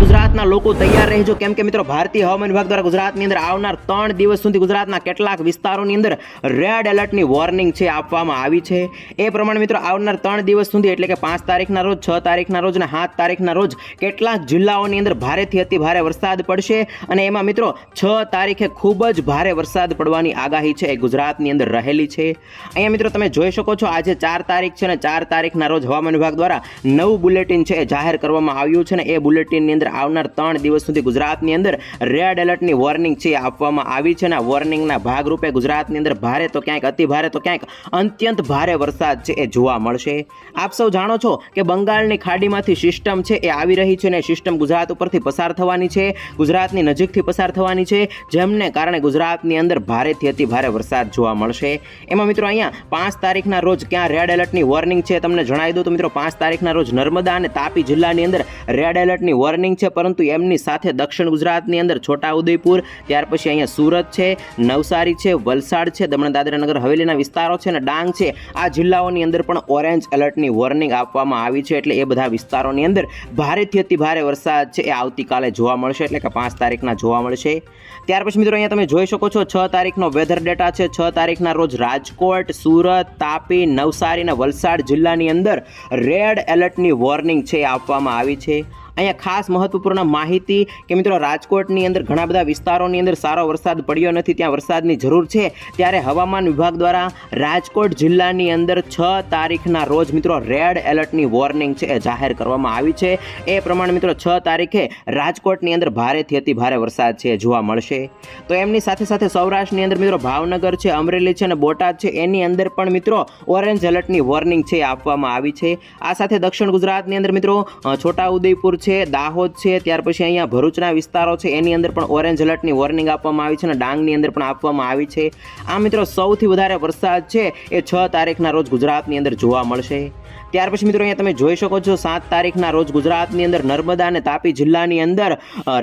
ગુજરાતના લોકો તૈયાર રહેજો કેમ કે મિત્રો, ભારતીય હવામાન વિભાગ દ્વારા ગુજરાતની અંદર આવનાર ત્રણ દિવસ સુધી ગુજરાતના કેટલાક વિસ્તારોની અંદર રેડ એલર્ટની વોર્નિંગ છે આપવામાં આવી છે. એ પ્રમાણે મિત્રો, આવનાર ત્રણ દિવસ સુધી, એટલે કે પાંચ તારીખના રોજ, છ તારીખના રોજ અને સાત તારીખના રોજ કેટલાક જિલ્લાઓની અંદર ભારેથી અતિ ભારે વરસાદ પડશે અને એમાં મિત્રો, છ તારીખે ખૂબ જ ભારે વરસાદ પડવાની આગાહી છે એ ગુજરાતની અંદર રહેલી છે. અહીંયા મિત્રો, તમે જોઈ શકો છો, આજે ચાર તારીખ છે અને ચાર તારીખના રોજ હવામાન વિભાગ દ્વારા નવું બુલેટિન છે એ જાહેર કરવામાં આવ્યું છે અને એ બુલેટિનની અંદર આવનાર ત્રણ દિવસ સુધી ગુજરાતની અંદર રેડ એલર્ટની વોર્નિંગ છે આપવામાં આવી છે અને આ વોર્નિંગના ભાગરૂપે ગુજરાતની અંદર ભારે તો ક્યાંક, અતિ ભારે તો ક્યાંક, અત્યંત ભારે વરસાદ છે એ જોવા મળશે. આપ સૌ જાણો છો કે બંગાળની ખાડીમાંથી સિસ્ટમ છે એ આવી રહી છે અને સિસ્ટમ ગુજરાત ઉપરથી પસાર થવાની છે, ગુજરાતની નજીકથી પસાર થવાની છે, જેમને કારણે ગુજરાતની અંદર ભારેથી અતિ ભારે વરસાદ જોવા મળશે. એમાં મિત્રો અહીંયા પાંચ તારીખના રોજ ક્યાં રેડ એલર્ટની વોર્નિંગ છે તમને જણાવી દઉં. તો મિત્રો પાંચ તારીખના રોજ નર્મદા અને તાપી જિલ્લાની અંદર રેડ એલર્ટની વોર્નિંગ છે, પરંતુ એમની સાથે દક્ષિણ ગુજરાતની અંદર છોટા ઉદયપુર ત્યાર પછી અહીંયા સુરત છે, નવસારી છે, વલસાડ છે, દમણ દાદરા નગર હવેલીના વિસ્તારો છે અને ડાંગ છે. આ જિલ્લાઓની અંદર પણ ઓરેન્જ એલર્ટની વોર્નિંગ આપવામાં આવી છે એટલે એ બધા વિસ્તારોની અંદર ભારેથી અતિ ભારે વરસાદ છે એ આવતીકાલે જોવા મળશે, એટલે કે પાંચ તારીખના જોવા મળશે. ત્યાર પછી મિત્રો અહીંયા તમે જોઈ શકો છો, છ તારીખનો વેધર ડેટા છે. છ તારીખના રોજ રાજકોટ, સુરત, તાપી, નવસારી અને વલસાડ જિલ્લાની અંદર રેડ એલર્ટની વોર્નિંગ છે આપવામાં આવી છે. અહીંયા ખાસ મહત્વપૂર્ણ માહિતી કે મિત્રો રાજકોટની અંદર ઘણા બધા વિસ્તારોની અંદર સારો વરસાદ પડ્યો નથી, ત્યાં વરસાદની જરૂર છે, ત્યારે હવામાન વિભાગ દ્વારા રાજકોટ જિલ્લાની અંદર છ તારીખના રોજ મિત્રો રેડ એલર્ટની વોર્નિંગ છે, એ જાહેર કરવામાં આવી છે. એ પ્રમાણે મિત્રો છ તારીખે રાજકોટની અંદર ભારેથી અતિ ભારે વરસાદ છે જોવા મળશે. તો એમની સાથે સાથે સૌરાષ્ટ્રની અંદર મિત્રો ભાવનગર છે, અમરેલી છે અને બોટાદ છે, એની અંદર પણ મિત્રો ઓરેન્જ એલર્ટની વોર્નિંગ છે આપવામાં આવી છે. આ સાથે દક્ષિણ ગુજરાતની અંદર મિત્રો છોટાઉદેપુર છે, દાહોદ છે, ત્યાર પછી અહીંયા ભરૂચના વિસ્તારો છે, એની અંદર પણ ઓરેન્જ એલર્ટની વોર્નિંગ આપવામાં આવી છે અને ડાંગની અંદર પણ આપવામાં આવી છે. આ મિત્રો સૌથી વધારે વરસાદ છે, એ છ તારીખના રોજ ગુજરાતની અંદર જોવા મળશે. ત્યાર પછી મિત્રો અહીંયા તમે જોઈ શકો છો, સાત તારીખના રોજ ગુજરાતની અંદર નર્મદા અને તાપી જિલ્લાની અંદર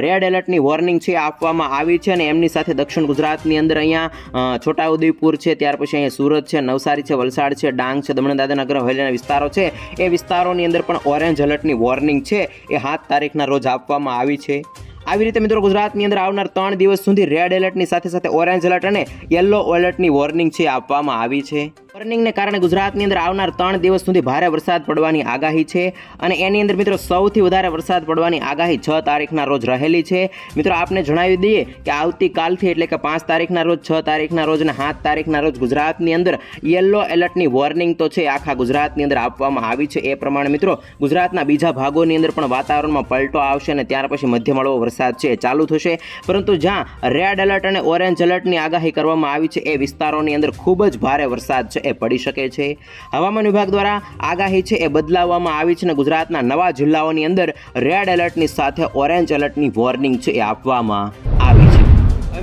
રેડ એલર્ટની વોર્નિંગ છે, આપવામાં આવી છે અને એમની સાથે દક્ષિણ ગુજરાતની અંદર અહીંયા છોટાઉદેપુર છે, ત્યાર પછી અહીંયા સુરત છે, નવસારી છે, વલસાડ છે, ડાંગ છે દમણ દાદરાનગર હવેલીના વિસ્તારો છે. એ વિસ્તારોની અંદર પણ ઓરેન્જ એલર્ટની વોર્નિંગ છે, એ સાત તારીખના રોજ આપવામાં આવી છે. આવી રીતે મિત્રો ગુજરાતની અંદર આવનાર ત્રણ દિવસ સુધી રેડ એલર્ટની સાથે સાથે ઓરેન્જ એલર્ટ અને યલો એલર્ટની વોર્નિંગ છે આપવામાં આવી છે. વોર્નિંગને કારણે ગુજરાતની અંદર આવનાર ત્રણ દિવસ સુધી ભારે વરસાદ પડવાની આગાહી છે અને એની અંદર મિત્રો સૌથી વધારે વરસાદ પડવાની આગાહી છ તારીખના રોજ રહેલી છે. મિત્રો, આપને જણાવી દઈએ કે આવતીકાલથી એટલે કે પાંચ તારીખના રોજ, છ તારીખના રોજ અને સાત તારીખના રોજ ગુજરાતની અંદર યલો એલર્ટની વોર્નિંગ તો છે આખા ગુજરાતની અંદર આપવામાં આવી છે. એ પ્રમાણે મિત્રો, ગુજરાતના બીજા ભાગોની અંદર પણ વાતાવરણમાં પલટો આવશે અને ત્યાર પછી મધ્યમ વરસાદ છે ચાલુ થશે. પરંતુ જ્યાં રેડ એલર્ટ અને ઓરેન્જ એલર્ટની આગાહી કરવામાં આવી છે, એ વિસ્તારોની અંદર ખૂબ જ ભારે વરસાદ છે. એ પડી શકે છે. હવામાન વિભાગ દ્વારા આગાહી છે એ બદલાવવામાં આવી છે અને ગુજરાતના નવા જિલ્લાઓની અંદર રેડ એલર્ટની સાથે ઓરેન્જ એલર્ટની વોર્નિંગ છે એ આપવામાં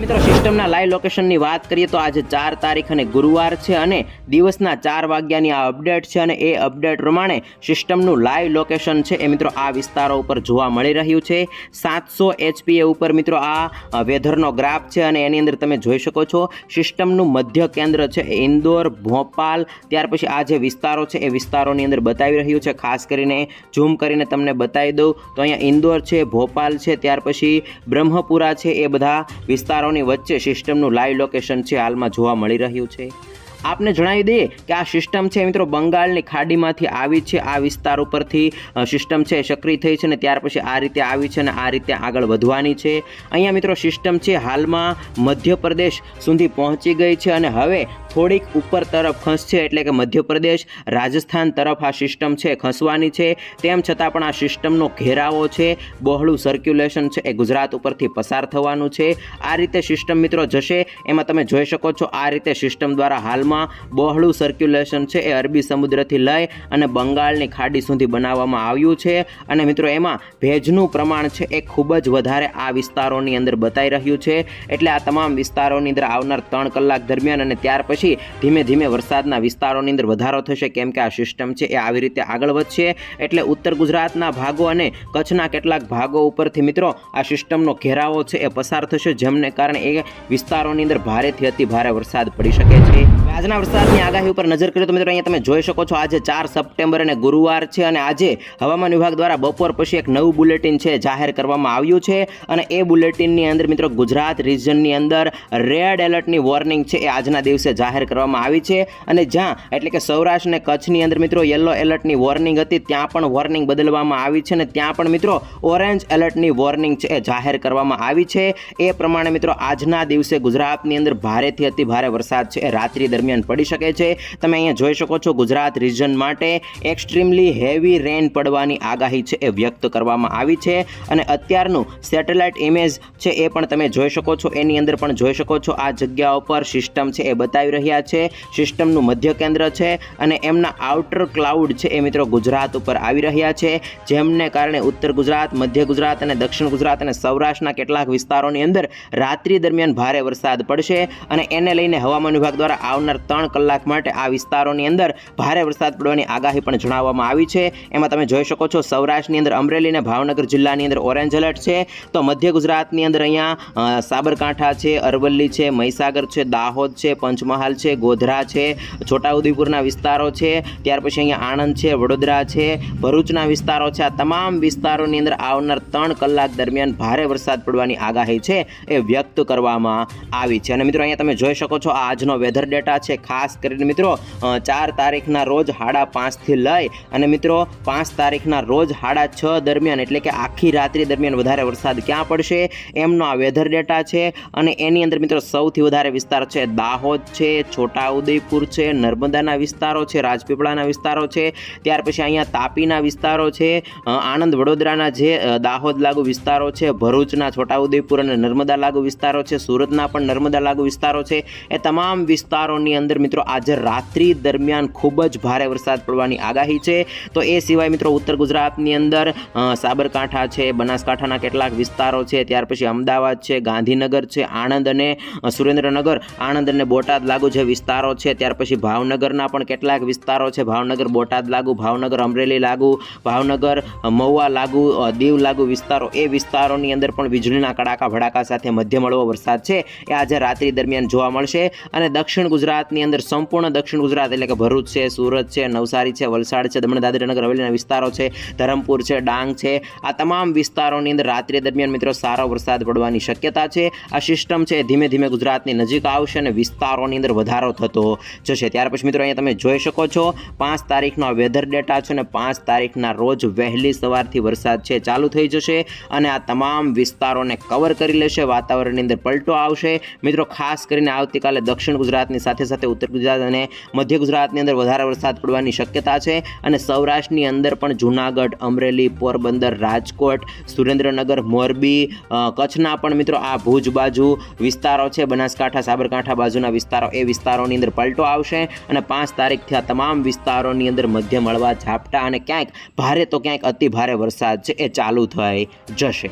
મિત્રો, સિસ્ટમના લાઈવ લોકેશનની વાત કરીએ તો આજે ચાર તારીખ અને ગુરુવાર છે અને દિવસના ચાર વાગ્યાની આ અપડેટ છે અને એ અપડેટ પ્રમાણે સિસ્ટમનું લાઈવ લોકેશન છે એ મિત્રો આ વિસ્તારો ઉપર જોવા મળી રહ્યું છે. સાતસો એચપીએ ઉપર મિત્રો આ વેધરનો ગ્રાફ છે અને એની અંદર તમે જોઈ શકો છો સિસ્ટમનું મધ્ય કેન્દ્ર છે ઇન્દોર, ભોપાલ, ત્યાર પછી આ જે વિસ્તારો છે એ વિસ્તારોની અંદર બતાવી રહ્યું છે. ખાસ કરીને ઝૂમ કરીને તમને બતાવી દઉં તો અહીંયા ઇન્દોર છે, ભોપાલ છે, ત્યાર પછી બ્રહ્મપુરા છે, એ બધા વિસ્તારોની વચ્ચે સિસ્ટમનું લાઈવ લોકેશન છે, હાલમાં જોવા મળી રહ્યું છે. આપને જણાવી દઈએ કે આ સિસ્ટમ છે, મિત્રો, બંગાળની ખાડીમાંથી આવી છે. આ વિસ્તાર ઉપરથી સિસ્ટમ છે, સક્રિય થઈ છે ને ત્યાર પછી આ રીતે આવી છે અને આ રીતે આગળ વધવાની છે. અહીંયા, મિત્રો, સિસ્ટમ છે, હાલમાં મધ્યપ્રદેશ સુધી પહોંચી ગઈ છે અને હવે થોડીક ઉપર તરફ ખસશે એટલે કે મધ્યપ્રદેશ, રાજસ્થાન તરફ આ સિસ્ટમ છે ખસવાની છે. તેમ છતાં પણ આ સિસ્ટમનો ઘેરાવો છે. બહોળું સર્ક્યુલેશન છે. એ ગુજરાત ઉપરથી પસાર થવાનું છે. આ રીતે સિસ્ટમ મિત્રો જશે. એમાં તમે જોઈ શકો છો આ રીતે સિસ્ટમ દ્વારા હાલમાં બહોળું સર્ક્યુલેશન છે એ અરબી સમુદ્રથી લઈ અને બંગાળની ખાડી સુધી બનાવવામાં આવ્યું છે. અને મિત્રો એમાં ભેજનું પ્રમાણ છે એ ખૂબ જ વધારે આ વિસ્તારોની અંદર બતાઈ રહ્યું છે. એટલે આ તમામ વિસ્તારોની અંદર આવનાર ત્રણ કલાક દરમિયાન અને ત્યાર પછી પછી ધીમે ધીમે વરસાદના વિસ્તારોની અંદર વધારો થશે. કેમ કે આ સિસ્ટમ છે એ આવી રીતે આગળ વધશે. એટલે ઉત્તર ગુજરાતના ભાગો અને કચ્છના કેટલાક ભાગો ઉપરથી મિત્રો આ સિસ્ટમનો ઘેરાવો છે એ પસાર થશે. જેમને કારણે એ વિસ્તારોની અંદર ભારેથી અતિ ભારે વરસાદ પડી શકે છે. આજના વરસાદની આગાહી ઉપર નજર કરીએ તો મિત્રો અહીંયા તમે જોઈ શકો છો આજે ચાર સપ્ટેમ્બર અને ગુરુવાર છે અને આજે હવામાન વિભાગ દ્વારા બપોર પછી એક નવું બુલેટિન છે જાહેર કરવામાં આવ્યું છે. અને એ બુલેટિનની અંદર મિત્રો ગુજરાત રિજનની અંદર રેડ એલર્ટની વોર્નિંગ છે એ આજના દિવસે જાહેર કરવામાં આવી છે અને જ્યાં, એટલે કે સૌરાષ્ટ્ર અને કચ્છની અંદર મિત્રો યલો એલર્ટની વોર્નિંગ હતી, ત્યાં પણ વોર્નિંગ બદલવામાં આવી છે અને ત્યાં પણ મિત્રો ઓરેન્જ એલર્ટની વોર્નિંગ છે એ જાહેર કરવામાં આવી છે. એ પ્રમાણે મિત્રો આજના દિવસે ગુજરાતની અંદર ભારેથી અતિ ભારે વરસાદ છે એ રાત્રિ દરમિયાન પડી શકે છે. તમે અહીંયા જોઈ શકો છો ગુજરાત રિજન માટે એક્સ્ટ્રીમલી હેવી રેન પડવાની આગાહી છે એ વ્યક્ત કરવામાં આવી છે અને અત્યારનું સેટેલાઇટ ઇમેજ છે એ પણ તમે જોઈ શકો છો. એની અંદર પણ જોઈ શકો છો આ જગ્યા ઉપર સિસ્ટમ છે એ બતાવી રહ્યા છે, સિસ્ટમનું મધ્ય કેન્દ્ર છે અને એમના આઉટર ક્લાઉડ છે એ મિત્રો ગુજરાત ઉપર આવી રહ્યા છે. જેમને કારણે ઉત્તર ગુજરાત, મધ્ય ગુજરાત અને દક્ષિણ ગુજરાત અને સૌરાષ્ટ્રના કેટલાક વિસ્તારોની અંદર રાત્રિ દરમિયાન ભારે વરસાદ પડશે અને એને લઈને હવામાન વિભાગ દ્વારા આવનાર ત્રણ કલાક માટે આ વિસ્તારોની અંદર ભારે વરસાદ પડવાની આગાહી પણ જણાવવામાં આવી છે. એમાં તમે જોઈ શકો છો સૌરાષ્ટ્રની અંદર અમરેલી અને ભાવનગર જિલ્લાની અંદર ઓરેન્જ એલર્ટ છે. તો મધ્ય ગુજરાતની અંદર અહીંયા સાબરકાંઠા છે, અરવલ્લી છે, મહીસાગર છે, દાહોદ છે, પંચમહાલ છે, ગોધરા છે, છોટાઉદેપુરના વિસ્તારો છે, ત્યાર પછી અહીંયા આણંદ છે, વડોદરા છે, ભરૂચના વિસ્તારો છે. આ તમામ વિસ્તારોની અંદર આવનાર ત્રણ કલાક દરમિયાન ભારે વરસાદ પડવાની આગાહી છે એ વ્યક્ત કરવામાં આવી છે. અને મિત્રો, અહીંયા તમે જોઈ શકો છો આજનો વેધર ડેટા છે. ખાસ કરીને મિત્રો ચાર તારીખના રોજ હાડા પાંચથી લઈ અને મિત્રો, પાંચ તારીખના રોજ હાડા છ દરમિયાન, એટલે કે આખી રાત્રિ દરમિયાન વધારે વરસાદ ક્યાં પડશે? એમનો આ વેધર ડેટા છે. અને એની અંદર મિત્રો, સૌથી વધારે વિસ્તાર છે દાહોદ છે છોટાઉદેપુર છે, નર્મદાના વિસ્તારો છે, રાજપીપળાના વિસ્તારો છે, ત્યાર પછી અહીંયા તાપીના વિસ્તારો છે આણંદ વડોદરાના જે દાહોદ લાગુ વિસ્તારો છે, ભરૂચના છોટાઉદેપુર અને નર્મદા લાગુ વિસ્તારો છે, સુરતના પણ નર્મદા લાગુ વિસ્તારો છે. એ તમામ વિસ્તારોની અંદર મિત્રો આજે રાત્રિ દરમિયાન ખૂબ જ ભારે વરસાદ પડવાની આગાહી છે. તો એ સિવાય મિત્રો ઉત્તર ગુજરાતની અંદર સાબરકાંઠા છે, બનાસકાંઠાના કેટલાક વિસ્તારો છે, ત્યાર પછી અમદાવાદ છે, ગાંધીનગર છે, આણંદ અને સુરેન્દ્રનગર, આણંદ અને બોટાદ લાગુ જે વિસ્તારો છે, ત્યાર પછી ભાવનગરના પણ કેટલાક વિસ્તારો છે. ભાવનગર, બોટાદ લાગુ, ભાવનગર, અમરેલી લાગુ, ભાવનગર, મહુવા લાગુ દીવ લાગુ વિસ્તારો. એ વિસ્તારોની અંદર પણ વીજળીના કડાકા ભડાકા સાથે મધ્યમ હળવો વરસાદ છે. એ આજે રાત્રિ દરમિયાન જોવા મળશે અને દક્ષિણ ગુજરાતની અંદર સંપૂર્ણ દક્ષિણ ગુજરાત એટલે કે ભરૂચ છે, સુરત છે, નવસારી છે, વલસાડ છે દમણ દાદરા નગર હવેલીના વિસ્તારો છે, ધરમપુર છે, ડાંગ છે. આ તમામ વિસ્તારોની અંદર રાત્રિ દરમિયાન મિત્રો સારો વરસાદ પડવાની શક્યતા છે. આ સિસ્ટમ છે ધીમે ધીમે ગુજરાતની નજીક આવશે અને વિસ્તારોની અંદર વધારો થતો જશે. ત્યાર પછી મિત્રો અહીંયા તમે જોઈ શકો છો, પાંચ તારીખનો વેધર ડેટા છે અને પાંચ તારીખના રોજ વહેલી સવારથી વરસાદ છે, ચાલુ થઈ જશે અને આ તમામ વિસ્તારોને કવર કરી લેશે. વાતાવરણની અંદર પલટો આવશે. મિત્રો, ખાસ કરીને આવતીકાલે દક્ષિણ ગુજરાતની સાથે સાથે ઉત્તર ગુજરાત અને મધ્ય ગુજરાતની અંદર વધારે વરસાદ પડવાની શક્યતા છે અને સૌરાષ્ટ્રની અંદર પણ જૂનાગઢ, અમરેલી, પોરબંદર, રાજકોટ, સુરેન્દ્રનગર, મોરબી કચ્છના પણ મિત્રો આ ભુજ બાજુ વિસ્તારો છે. બનાસકાંઠા, સાબરકાંઠા બાજુના વિસ્તારો વિસ્તારોની અંદર પલટો આવશે અને પાંચ તારીખથી આ તમામ વિસ્તારોની અંદર મધ્યમ હળવા ઝાપટા અને ક્યાંક ભારે તો ક્યાંક અતિ ભારે વરસાદ છે એ ચાલુ થઈ જશે.